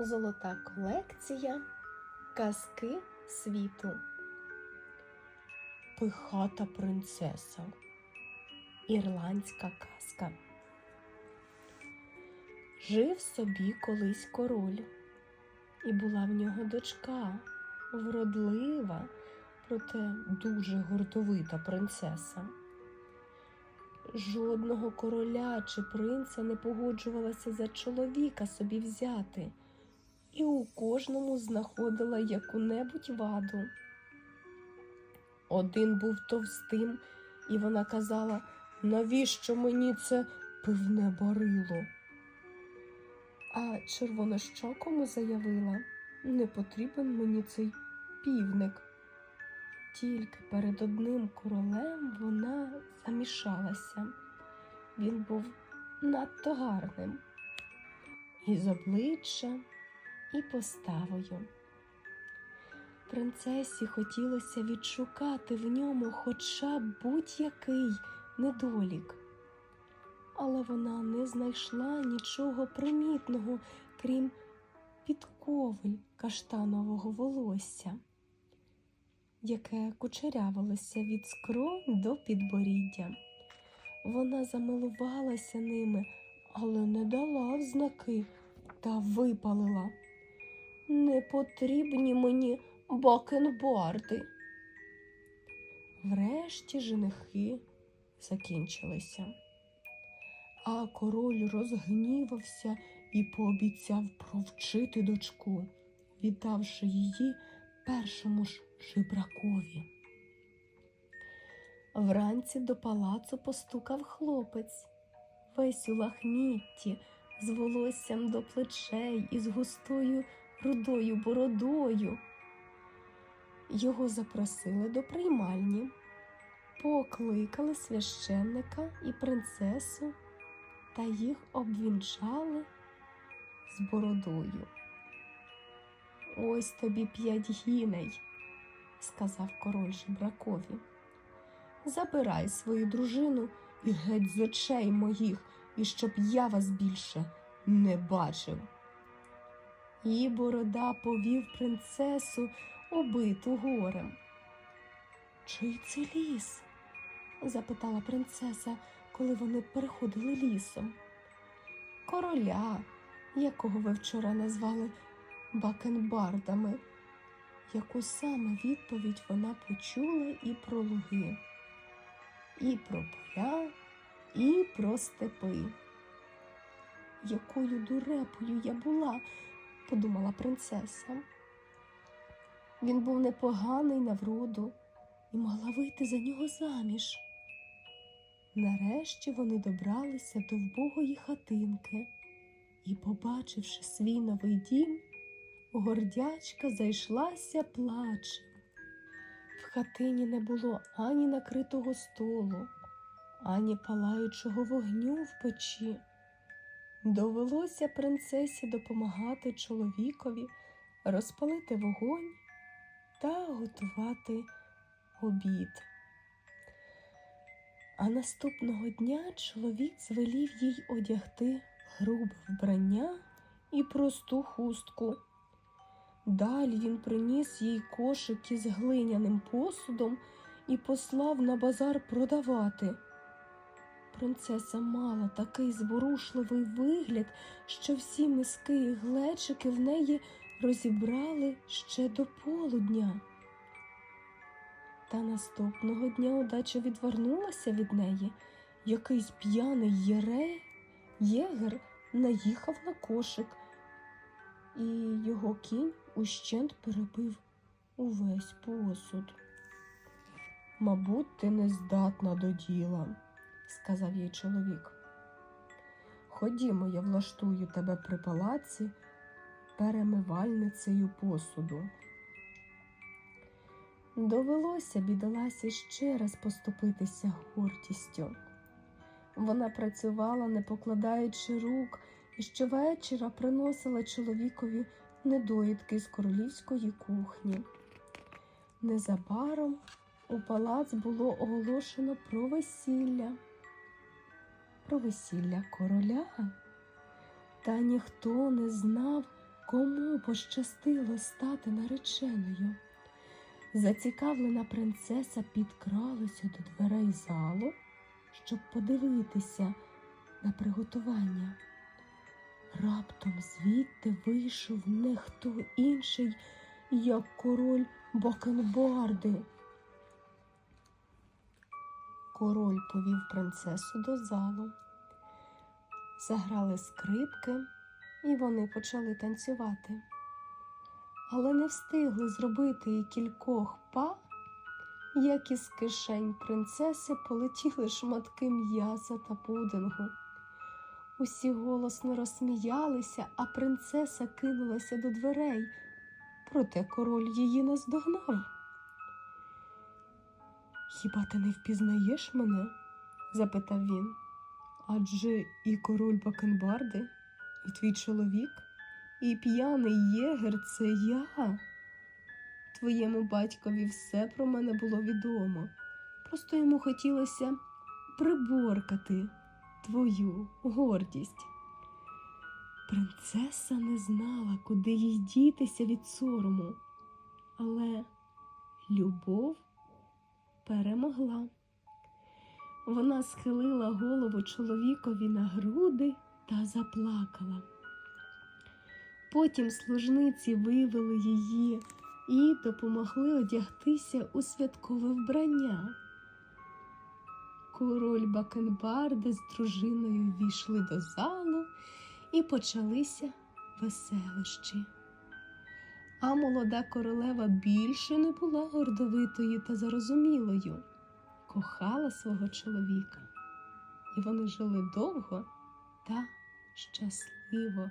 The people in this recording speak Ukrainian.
Золота колекція Казки світу. Пихата принцеса. Ірландська казка. Жив собі колись король, і була в нього дочка, вродлива, проте дуже гордовита принцеса. Жодного короля чи принца не погоджувалася за чоловіка собі взяти, і у кожному знаходила яку-небудь ваду. Один був товстим, і вона казала, навіщо мені це пивне барило? А червонощокому заявила, не потрібен мені цей півник. Тільки перед одним королем вона замішалася. Він був надто гарним і з обличчя, і поставою. Принцесі хотілося відшукати в ньому хоча б будь-який недолік, але вона не знайшла нічого примітного, крім підкови каштанового волосся яке кучерявилося від скронь до підборіддя. Вона замилувалася ними, але не дала взнаки та випалила. Не потрібні мені бакенбарди. Врешті женихи закінчилися. А король розгнівався і пообіцяв провчити дочку, віддавши її першому ж жебракові. Вранці до палацу постукав хлопець, весь у лахмітті, з волоссям до плечей і з густою рудою бородою. Його запросили до приймальні, покликали священника і принцесу та їх обвінчали з бородою. Ось тобі п'ять гіней, сказав король жебракові. Забирай свою дружину і геть з очей моїх, і щоб я вас більше не бачив. І борода повів принцесу убиту горем. Чий це ліс? запитала принцеса, коли вони переходили лісом. Короля, якого ви вчора назвали бакенбардами, яку саме відповідь вона почула і про луги, і про поля, і про степи. Якою дурепою я була, подумала принцеса. Він був непоганий на вроду і могла вийти за нього заміж. Нарешті вони добралися до вбогої хатинки і, побачивши свій новий дім, гордячка зайшлася плачем. В хатині не було ані накритого столу, ані палаючого вогню в печі. Довелося принцесі допомагати чоловікові розпалити вогонь та готувати обід. А наступного дня чоловік звелів їй одягти грубе вбрання і просту хустку. Далі він приніс їй кошик із глиняним посудом і послав на базар продавати. Принцеса мала такий зворушливий вигляд, що всі миски і глечики в неї розібрали ще до полудня. Та наступного дня удача відвернулася від неї. Якийсь п'яний єрей, єгер наїхав на кошик, і його кінь ущент перебив увесь посуд. Мабуть, ти не здатна до діла, сказав їй чоловік. Ходімо, я влаштую тебе при палаці перемивальницею посуду. Довелося бідоласі ще раз поступитися гордістю. Вона працювала, не покладаючи рук, і щовечора приносила чоловікові недоїдки з королівської кухні. Незабаром у палац було оголошено про весілля. Про весілля короля. Та ніхто не знав, кому пощастило стати нареченою. Зацікавлена принцеса підкралася до дверей залу, щоб подивитися на приготування. Раптом звідти вийшов не хто інший, як король Бакенбарди. Король повів принцесу до залу. Заграли скрипки, і вони почали танцювати. Але не встигли зробити і кількох па, як із кишень принцеси полетіли шматки м'яса та пудингу. Усі голосно розсміялися, а принцеса кинулася до дверей, проте король її наздогнав. Хіба ти не впізнаєш мене? запитав він. Адже і король Бакенбарди, і твій чоловік, і п'яний єгер це я. Твоєму батькові все про мене було відомо. Просто йому хотілося приборкати твою гордість. Принцеса не знала, куди їй дітися від сорому, але любов перемогла. Вона схилила голову чоловікові на груди та заплакала. Потім служниці вивели її і допомогли одягтися у святкове вбрання. Король Бакенбарди з дружиною війшли до залу і почалися веселощі. А молода королева більше не була гордовитою та зарозумілою, кохала свого чоловіка, і вони жили довго та щасливо.